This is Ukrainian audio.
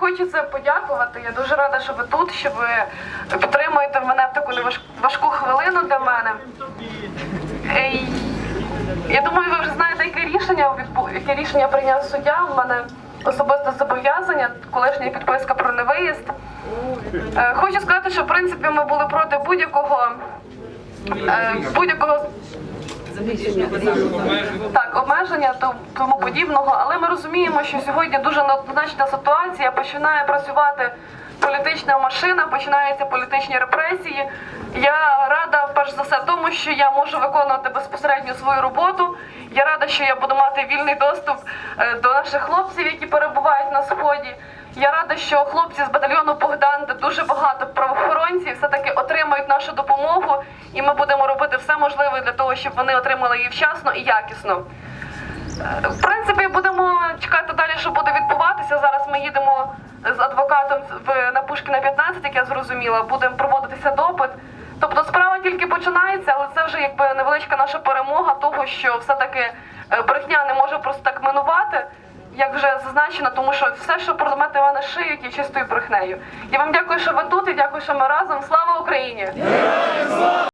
хочеться подякувати. Я дуже рада, що ви тут, що ви підтримуєте мене в таку важку хвилину для мене. Е, Я думаю, ви вже знаєте, яке рішення яке рішення прийняв суддя. У мене особисте зобов'язання, колишня підписка про невиїзд. Е, Хочу сказати, що в принципі ми були проти будь-якого е, будь-якого так, обмеження то- тому подібного, але ми розуміємо, що сьогодні дуже неоднозначна ситуація. Починає працювати політична машина, починаються політичні репресії. Я рада перш за все тому, що я можу виконувати безпосередньо свою роботу. Я рада, що я буду мати вільний доступ е, до наших хлопців, які перебувають на сході. Я рада, що хлопці з батальйону Богдан, де дуже багато правоохоронців, все таки отримають нашу допомогу, і ми будемо робити все можливе для того, щоб вони отримали її вчасно і якісно. Е, В принципі, будемо чекати далі, що буде відбуватися. Зараз ми їдемо з адвокатом в на Пушкіна 15, як я зрозуміла, будемо проводитися допит. Тобто справа тільки починається, але це вже якби невеличка наша перемога того, що все-таки е, брехня не може просто так минувати, як вже зазначено, тому що все, що парламенти мене шиють, є чистою брехнею. Я вам дякую, що ви тут, і дякую, що ми разом. Слава Україні!